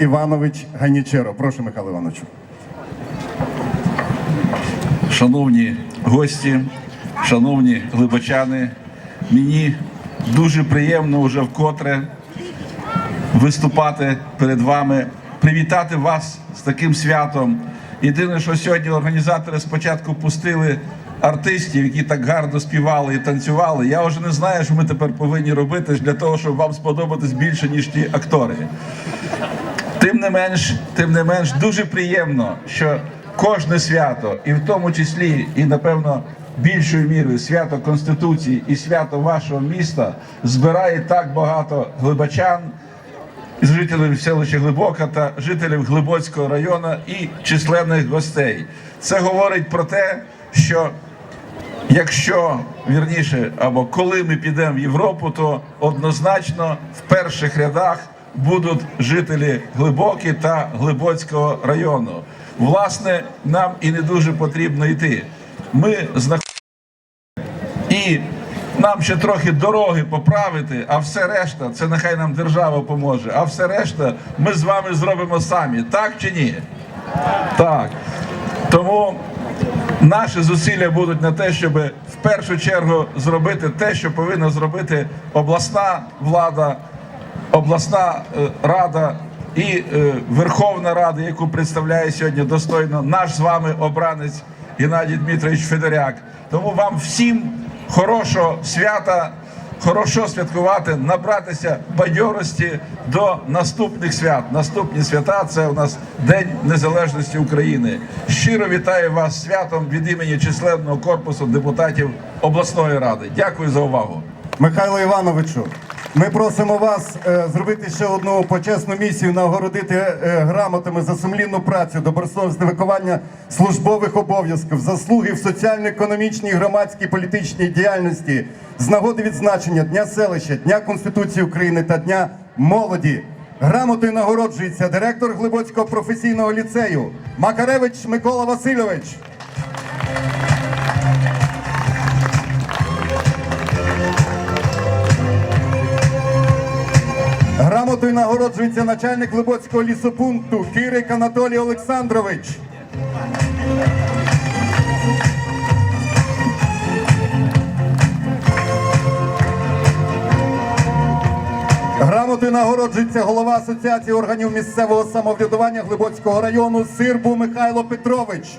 Іванович Ганічеро. Прошу, Михайло Івановичу. Шановні гості, шановні глибочани, мені дуже приємно вже вкотре виступати перед вами, привітати вас з таким святом. Єдине, що сьогодні організатори спочатку пустили артистів, які так гарно співали і танцювали. Я вже не знаю, що ми тепер повинні робити для того, щоб вам сподобатись більше, ніж ті актори. Тим не менш, тим не менш, дуже приємно, що кожне свято, і в тому числі, і напевно більшою мірою свято Конституції і свято вашого міста збирає так багато глибачан, з жителів селища Глибока та жителів Глибоцького району і численних гостей. Це говорить про те, що Якщо вірніше, або коли ми підемо в Європу, то однозначно в перших рядах будуть жителі Глибокі та Глибоцького району. Власне, нам і не дуже потрібно йти. Ми знаходимося і нам ще трохи дороги поправити, а все решта, це нехай нам держава поможе. А все решта ми з вами зробимо самі, так чи ні? Так. Тому наші зусилля будуть на те, щоб в першу чергу зробити те, що повинна зробити обласна влада, обласна е, рада і е, Верховна Рада, яку представляє сьогодні достойно наш з вами обранець Геннадій Дмитрович Федоряк. Тому вам всім хорошого свята. Хорошо святкувати, набратися бадьорості до наступних свят. Наступні свята це у нас День Незалежності України. Щиро вітаю вас святом від імені численного корпусу депутатів обласної ради. Дякую за увагу. Михайло Івановичу, ми просимо вас е, зробити ще одну почесну місію, нагородити е, грамотами за сумлінну працю, добросовісне виконання службових обов'язків, заслуги в соціально-економічній, громадській політичній діяльності, з нагоди відзначення Дня селища, Дня Конституції України та Дня молоді. Грамотою нагороджується директор Глибоцького професійного ліцею Макаревич Микола Васильович. Грамотою нагороджується начальник Глибоцького лісопункту Кирик Анатолій Олександрович. Грамотою нагороджується голова Асоціації органів місцевого самоврядування Глибоцького району Сирбу Михайло Петрович.